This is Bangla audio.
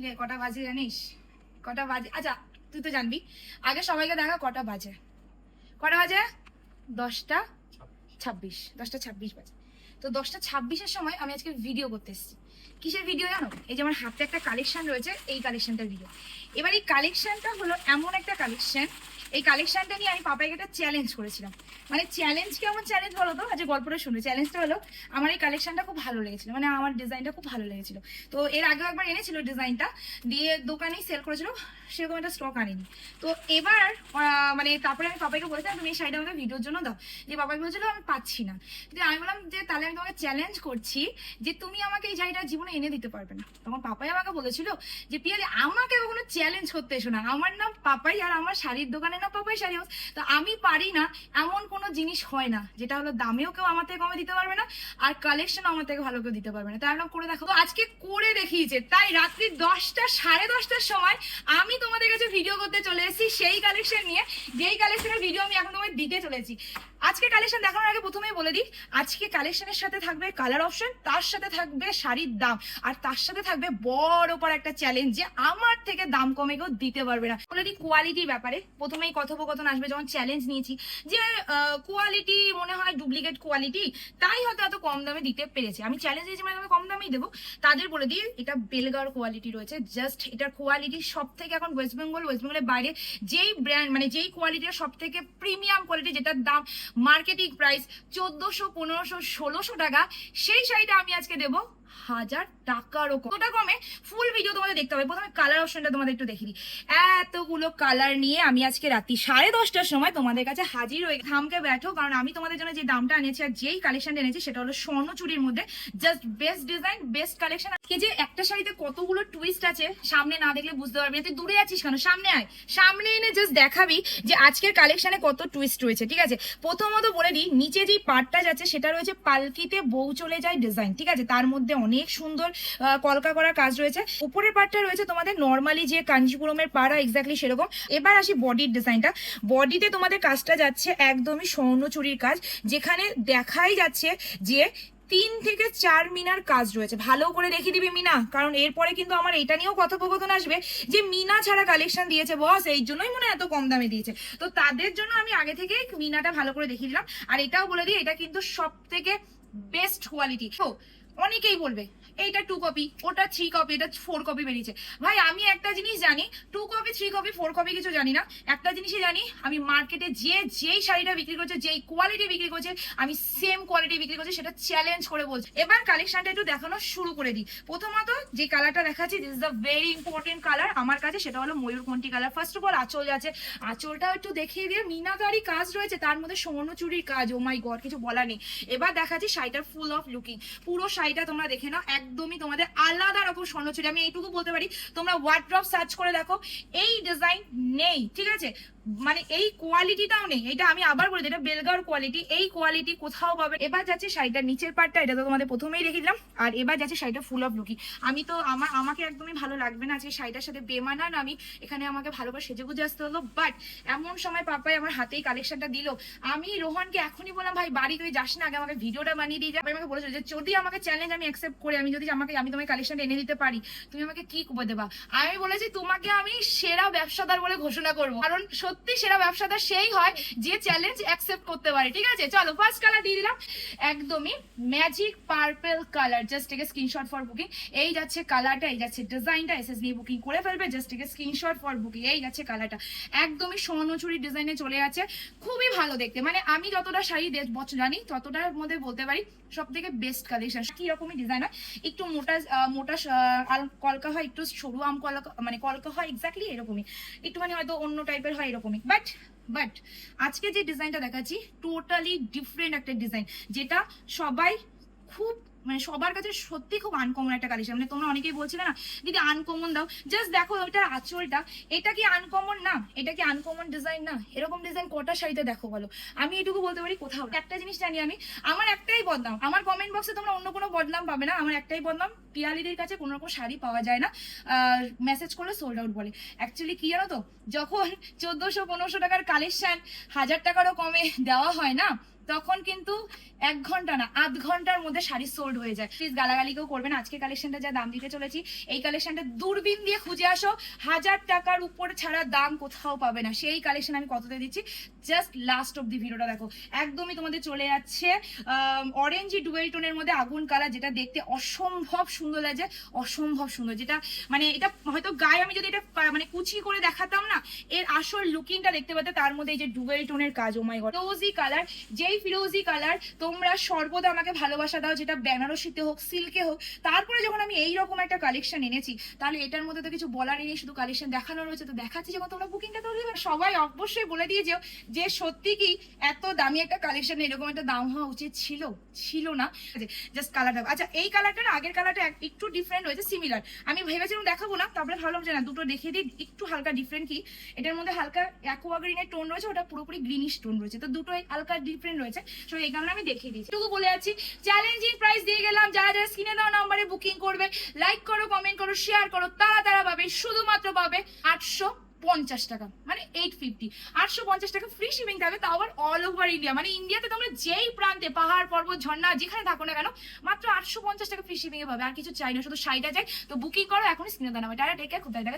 কিরে, কটা বাজে জানিস? কটা বাজে? আচ্ছা তুই তো জানবি। আগে সবাইকে দেখা কটা বাজে? কটা বাজে? দশটা ছাব্বিশ। দশটা ছাব্বিশ বাজে। তো দশটা ছাব্বিশের সময় আমি আজকে ভিডিও করতে এসেছি। কিসের ভিডিও জানো? এই যে আমার হাতে একটা কালেকশন রয়েছে, এই কালেকশনটার ভিডিও এবার এই কালেকশনটা হলো এমন একটা কালেকশন এই কালেকশনটা নিয়ে আমি পাপাইকে একটা চ্যালেঞ্জ করেছিলাম। মানে চ্যালেঞ্জ কেমন চ্যালেঞ্জ বলো তো? আজ গল্পটা শুনে চ্যালেঞ্জটা হলো, আমার এই কালেকশনটা খুব ভালো লেগেছিল। মানে আমার ডিজাইনটা খুব ভালো লেগেছিল। তো এর আগেও একবার এনেছিল ডিজাইনটা দিয়ে দোকানেই সেল করেছিল। সেরকম একটা স্টক আনেনি। তো এবার মানে তারপরে আমি পাপাইকে বলেছিলাম, তুমি এই শাড়িটা আমাকে ভিডিওর জন্য দাও। যে পাপাই বলছিল, আমি পাচ্ছি না। কিন্তু আমি বললাম যে, তাহলে আমি তোমাকে চ্যালেঞ্জ করছি যে, তুমি আমাকে এই শাড়িটা জীবনে এনে দিতে পারবে না। তখন পাপাই আমাকে বলেছিল যে, পিয়ালি, আমাকে কখনো চ্যালেঞ্জ করতে এসো না। আমার নাম পাপাই আর আমার শাড়ির দোকানে না পাপাই শাড়ি হাউস তো আমি পারি না, এমন কোনো জিনিস হয় না, যেটা হলো দামেও কেউ আমার থেকে কমে দিতে পারবে না, আর কালেকশন আমার থেকে ভালো কেউ দিতে পারবে না। তাই আমরা করে দেখো। তো আজকে করে দেখিয়েছে, তাই রাত্রি দশটা, সাড়ে দশটার সময় আমি তোমাদের কাছে ভিডিও করতে চলে এসেছি, সেই কালেকশন নিয়ে। যেই কালেকশনের ভিডিও আমি এখন তোমায় দিতে চলেছি। আজকে কালেকশন দেখানোর আগে প্রথমেই বলে দিই, আজকে কালেকশনের সাথে থাকবে কালার অপশন তার সাথে থাকবে শাড়ির দাম, আর তার সাথে থাকবে বড় পর একটা চ্যালেঞ্জ যে আমার থেকে দাম কমে কেউ দিতে পারবে না। বলে দিই কোয়ালিটির ব্যাপারে, প্রথমেই কথোপকথন আসবে, যখন চ্যালেঞ্জ নিয়েছি যে কোয়ালিটি মনে হয় ডুপ্লিকেট কোয়ালিটি তাই হয়তো এত কম দামে দিতে পেরেছে। আমি চ্যালেঞ্জ দিয়েছি মানে কম দামেই দেবো। তাদের বলে দিই, এটা বেলগার কোয়ালিটি রয়েছে জাস্ট এটার কোয়ালিটি সব থেকে এখন ওয়েস্ট বেঙ্গল ওয়েস্ট বেঙ্গলের বাইরে, যেই ব্র্যান্ড মানে যেই কোয়ালিটির সব থেকে প্রিমিয়াম কোয়ালিটি যেটার দাম মার্কেটিং প্রাইস চোদ্দোশো পনেরোশো ষোলোশো টাকা। সেই শাড়িটা আমি আজকে দেবো। হাজার টাকারও। কতটা কমে ফুল ভিডিও তোমাদের দেখতে হবে। প্রথমে কালার অপশনটা তোমাদের একটু দেখি। এতগুলো কালার নিয়ে আমি আজকে রাত্রি সাড়ে দশটার সময় তোমাদের কাছে হাজির হয়ে থামকে ব্যাঠো কারণ আমি তোমাদের জন্য যে দামটা এনেছি আর যেই কালেকশনটা এনেছি, সেটা হলো স্বর্ণ চুরির মধ্যে just best design best collection আজকে যে একটা শাড়িতে কতগুলো টুইস্ট আছে, সামনে না দেখলে বুঝতে পারবি না। তুই দূরে আছিস কেন? সামনে আয়। সামনে এনে জাস্ট দেখাবি যে আজকের কালেকশনে কত টুইস্ট রয়েছে, ঠিক আছে? প্রথমত বলে দিই, নিচে যেই পার্টটা যাচ্ছে, সেটা রয়েছে পালকিতে বউ চলে যায় ডিজাইন ঠিক আছে? তার মধ্যে অনেক সুন্দর কলকা করার কাজ রয়েছে। উপরের পার্টটা রয়েছে তোমাদের নর্মালি যে কাঞ্জিপুরমের পাড়া এক্স্যাক্টলি সেরকম। এবার আসি বডির ডিজাইনটা বডিতে তোমাদের কাজটা যাচ্ছে একদমই স্বর্ণচুরির কাজ, যেখানে দেখাই যাচ্ছে যে তিন থেকে চার মিনার কাজ রয়েছে। ভালো করে দেখিয়ে দিবি মিনা, কারণ এরপরে কিন্তু আমার এটা নিয়েও কথোপকথন আসবে যে মিনা ছাড়া কালেকশন দিয়েছে। বস, এই জন্যই মনে এত কম দামে দিয়েছে। তো তাদের জন্য আমি আগে থেকে মিনাটা ভালো করে দেখিয়ে দিলাম। আর এটাও বলে দিই, এটা কিন্তু সব থেকে বেস্ট কোয়ালিটি তো অনেকেই বলবে। এইটা টু কপি ওটা থ্রি কপি এটা ফোর কপি বেরিয়েছে। ভাই, আমি একটা জিনিস জানি two copy three copy four copy কিছু জানি না। একটা জিনিসই জানি, আমি মার্কেটে যে, যেই শাড়িটা বিক্রি করছে, যেই কোয়ালিটি বিক্রি করছে, আমি সেম কোয়ালিটি বিক্রি করছি, সেটা চ্যালেঞ্জ করে বলছি। এবার কালেকশনটা একটু দেখানো শুরু করে দিই। প্রথমত, যে কালারটা দেখাচ্ছি this is the very important colour আমার কাছে সেটা হলো ময়ূরকণ্ঠী কালার ফার্স্ট অফ অল আঁচল আছে। আঁচলটাও একটু দেখিয়ে দিয়ে মিনাকারি কাজ রয়েছে, তার মধ্যে স্বর্ণচুরির কাজ। ও মাই গড কিছু বলার নেই। এবার দেখাচ্ছি শাড়িটার ফুল অফ লুকিং পুরো শাড়িটা তোমরা দেখে নাও একদমই তোমাদের আলাদা রকম স্বর্ণচুরি, আমি এইটুকু বলতে পারি, তোমরা ওয়ার্ড্রপ সার্চ করে দেখো, এই ডিজাইন নেই, ঠিক আছে? মানে এই কোয়ালিটিটাও নেই, এটা আমি আবার বলে দিই, এটা বেলগার কোয়ালিটি এই কোয়ালিটি কোথাও পাবে। এবার যাচ্ছে শাড়িটার নিচের পার্টটা এটা তো তোমাদের প্রথমেই রেখে দিলাম, আর এবার যাচ্ছে শাড়িটা ফুল অফ লুকি আমি তো, আমার, আমাকে একদমই ভালো লাগবে না আজকে শাড়িটার সাথে বেমানান আমি, এখানে আমাকে ভালো করে সেজে গুজে আসতে হলো বাট এমন সময় পাপাই আমার হাতেই কালেকশনটা দিল। আমি রোহনকে এখনই বললাম, ভাই, বাড়ি তুই যাস না, আগে আমাকে ভিডিওটা বানিয়ে দিয়ে যা। আমাকে বলেছিল যে, যদি আমাকে চ্যালেঞ্জ আমি অ্যাকসেপ্ট করি আমি যদি আমাকে, আমি তোমার কালেকশনটা এনে দিতে পারি, তুমি আমাকে কি করে দেবা? আমি বলেছি, তোমাকে আমি সেরা ব্যবসাদার বলে ঘোষণা করব। কারণ সত্যি সেরা ব্যবসাদার সেই হয় যে চ্যালেঞ্জ অ্যাকসেপ্ট করতে পারে। ঠিক আছে? চলো ফার্স্ট কালার দিয়ে দিলাম। একদমই magic purple colour just take screenshot for booking এই যাচ্ছে কালারটা এই যাচ্ছে ডিজাইনটা এসএস নিয়ে বুকিং করে ফেলবে। Just take screenshot for booking এই যাচ্ছে কালারটা একদমই স্বর্ণচুরি ডিজাইনে চলে আছে। খুবই ভালো দেখতে। মানে আমি যতটা শাড়ি জানি, ততটার মধ্যে বলতে পারি সব থেকে বেস্ট কালেকশন কি রকমই ডিজাইন হয়? একটু মোটা মোটা কলকা হয়, একটু সরু আম কলকা মানে কলকা হয় এক্স্যাক্টলি এরকমই। একটুখানি হয়তো অন্য টাইপের হয় এরকমই। বাট বাট আজকে যে ডিজাইনটা দেখাচ্ছি টোটালি ডিফারেন্ট একটা ডিজাইন যেটা সবাই খুব মানে সবার কাছে সত্যি খুব আনকমন একটা কালেকশন মানে তোমরা অনেকেই বলছিলে না, দিদি আনকমন দাও। জাস্ট দেখো ওইটার আঁচলটা। এটা কি আনকমন না? এটা কি আনকমন ডিজাইন না? এরকম ডিজাইন কটা শাড়িতে দেখো বলো। আমি এটুকু বলতে পারি কোথাও একটা জিনিস জানি আমি, আমার একটাই বদনাম। আমার কমেন্ট বক্সে তোমরা অন্য কোনো বদনাম পাবে না। আমার একটাই বদনাম, পিয়ালিদের কাছে কোনো রকম শাড়ি পাওয়া যায় না। মেসেজ করলে সোল্ড আউট বলে। অ্যাকচুয়ালি কি জানো তো? যখন চোদ্দশো, পনেরোশো টাকার কালেকশন হাজার টাকারও কমে দেওয়া হয় না, তখন কিন্তু এক ঘণ্টা না, আধ ঘণ্টার মধ্যে শাড়ি সোল্ড হয়ে যায়। প্লিজ গালাগালি কেউ করবেন আজকে কালেকশনটা যা দাম দিতে চলেছি, এই কালেকশনটা দূরবীন দিয়ে খুঁজে আসো। হাজার টাকার উপরে ছাড়া দাম কোথাও পাবে না। সেই কালেকশন আমি কততে দিচ্ছি? জাস্ট লাস্ট অফ দি ভিডিওটা দেখো। একদমই তোমাদের চলে যাচ্ছে। অরেঞ্জ ডুয়েল টোনের মধ্যে আগুন কালার যেটা দেখতে অসম্ভব সুন্দর লাগছে। অসম্ভব সুন্দর। যেটা মানে এটা হয়তো গায়ে আমি যদি এটা মানে কুচি করে দেখাতাম না, এর আসল লুকিংটা দেখতে পাতে তার মধ্যে এই যে ডুয়েল টোনের কাজ ও মাই গড ফিরোজি কালার যেই ফিরোজি কালার তোমরা সর্বদা আমাকে ভালোবাসা দাও, যেটা বেনারসিতে হোক, সিল্কে হোক, তারপরে যখন আমি এই রকম একটা কালেকশন এনেছি, তাহলে এটার মধ্যে তো কিছু বলারই নেই, শুধু কালেকশন দেখানো রয়েছে, তো দেখাচ্ছি যখন তোমরা বুকিংটা তৈরি সবাই অবশ্যই বলে দিয়েছ যে সত্যি কি এত দামি একটা কালেকশন এরকম একটা দাম হওয়া উচিত ছিল? ছিল না। জাস্ট কালারটা আচ্ছা এই কালারটা না, আগের কালারটা একটু ডিফারেন্ট হয়েছে সিমিলার আমি ভেবেছিলাম দেখাবো না, তারপরে ভাবলাম যে না, দুটো দেখে দিই, একটু হালকা ডিফারেন্ট কি? এটার মধ্যে হালকা অ্যাকোয়া গ্রিনের টোন রয়েছে, ওটা পুরোপুরি গ্রিনিশ টোন রয়েছে, তো দুটো হালকা ডিফারেন্ট রয়েছে সো এই কারণে আমি দেখিয়ে টুকু বলে যাচ্ছি চ্যালেঞ্জিং প্রাইস দিয়ে গেলাম। যারা যারা স্ক্রিনে দেওয়া নম্বরে বুকিং করবে লাইক করো কমেন্ট করো শেয়ার করো, তারা তারা পাবে, শুধুমাত্র পাবে আটশো পঞ্চাশ টাকা মানে এইট ফিফটি আটশো পঞ্চাশ টাকা ফ্রি শিপিং থাকবে, তাও আবার অল ওভার ইন্ডিয়া মানে ইন্ডিয়াতে তোমরা যেই প্রান্তে, পাহাড়, পর্বত, ঝর্ণা, যেখানে থাকো না কেন, মাত্র আটশো পঞ্চাশ টাকা ফ্রি শিপিং এ পাবে। আর কিছু চাই না, শুধু শাড়িটা চাই তো বুকিং করো এখন স্ক্রিনে দাও নামে টাটা টেক খুব দেখা